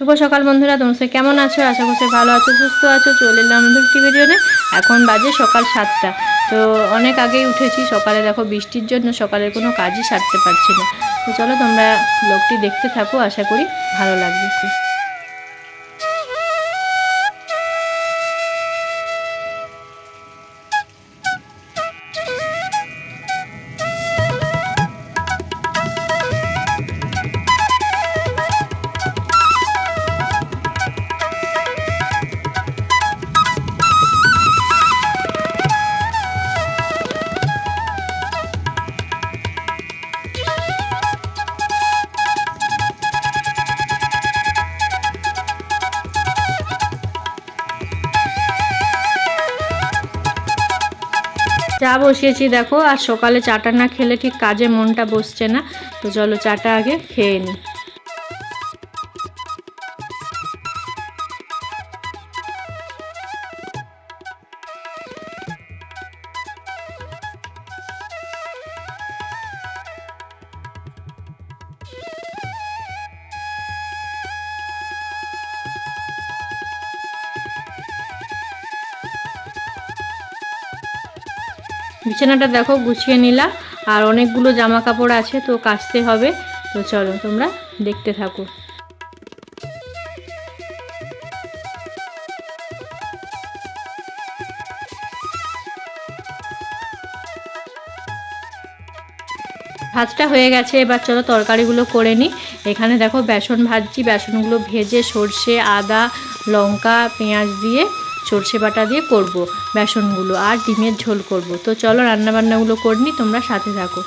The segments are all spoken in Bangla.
শুভ সকাল বন্ধুরা, তোমরা কেমন আছো? আশা করছি ভালো আছো, সুস্থ আছো। চলে এলাম আমাদের একটি ভিডিওতে এখন বাজে সকাল সাতটা। তো অনেক আগেই উঠেছি, সকালে দেখো বৃষ্টির জন্য সকালের কোনো কাজই সারতে পারছি না। তো চলো তোমরা ব্লগটি দেখতে থাকো, আশা করি ভালো লাগবে। চা বসিয়েছি, দেখো। আর সকালে চাটা না খেলে ঠিক কাজে মনটা বসছে না। তো চলো চাটা আগে খেয়ে নিই বিছানাটা দেখো, গুছিয়ে নিলাম আর অনেকগুলো জামা কাপড় আছে, তো কাচতে হবে। তো চলো, তোমরা দেখতে থাকো। ভাতটা হয়ে গেছে, এবার চলো তরকারিগুলো করে নিই। এখানে দেখো, বেসন ভাজছি। বেসনগুলো ভেজে সর্ষে, আদা, লঙ্কা, পেঁয়াজ দিয়ে সর্ষে বাটা দিয়ে করব। বেসনগুলো আর ডিমের ঝোল করব। তো চলো রান্নাবান্নাগুলো করে নিই তোমরা সাথে থাকো।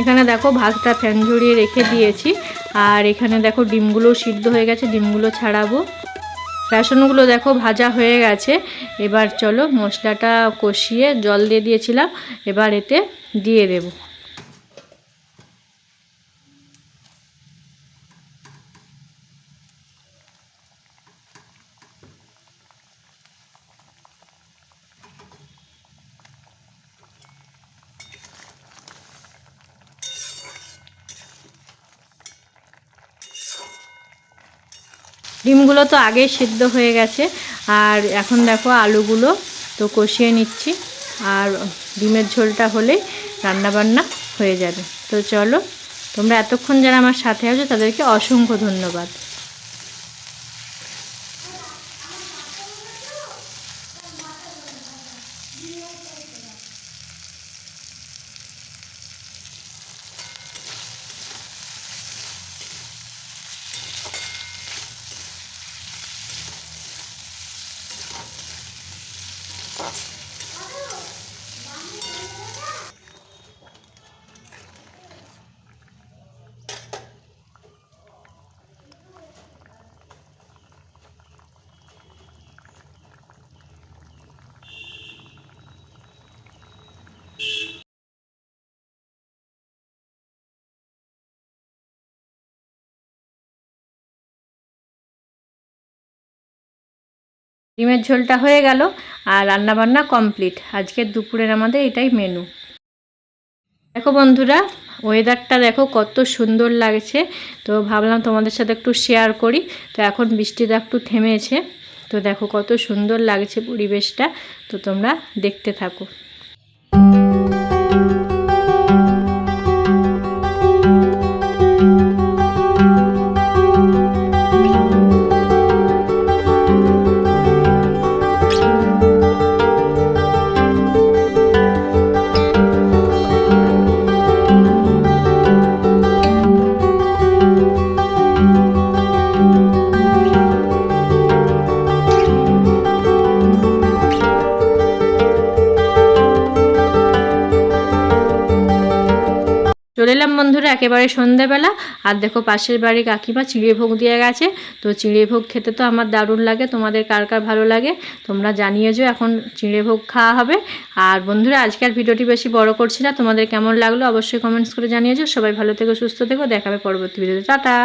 এখানে দেখো ভাতটা ফ্যান ঝরিয়ে রেখে দিয়েছি। আর এখানে দেখো ডিমগুলো সিদ্ধ হয়ে গেছে, ডিমগুলো ছাড়াবো। রাসনগুলো দেখো ভাজা হয়ে গেছে। এবার চলো মশলাটা কষিয়ে জল দিয়ে দিয়েছিলাম। এবার এতে দিয়ে দেবো। ডিমগুলো তো আগেই সিদ্ধ হয়ে গেছে। আর এখন দেখো আলুগুলো তো কষিয়ে নিচ্ছি। আর ডিমের ঝোলটা হলেই রান্নাবান্না হয়ে যাবে। তো চলো, তোমরা এতক্ষণ যারা আমার সাথে আছো তাদেরকে অসংখ্য ধন্যবাদ। ডিমের ঝোলটা হয়ে গেল আর রান্নাবান্না কমপ্লিট। আজকের দুপুরের আমাদের এটাই মেনু দেখো বন্ধুরা ওয়েদারটা দেখো কত সুন্দর লাগছে। তো ভাবলাম তোমাদের সাথে একটু শেয়ার করি। তো এখন বৃষ্টিটা একটু থেমেছে। তো দেখো কত সুন্দর লাগছে পরিবেশটা। তো তোমরা দেখতে থাকো। চলে এলাম বন্ধুরা, একেবারে সন্ধ্যাবেলা। আর দেখো পাশের বাড়ি কাকিমা চিড়ে ভোগ দিয়ে গেছে। তো চিড়ে ভোগ খেতে তো আমার দারুণ লাগে, তোমাদের কার কার ভালো লাগে তোমরা জানিয়ে জানিয়েছো, এখন চিড়ে ভোগ খাওয়া হবে। আর বন্ধুরা, আজকের ভিডিওটি বেশি বড় করছি না, তোমাদের কেমন লাগল অবশ্যই কমেন্টস করে জানিয়ে জানিয়েছো। সবাই ভালো থেকো, সুস্থ থেকো, দেখাবে পরবর্তী ভিডিওতে। টাটা!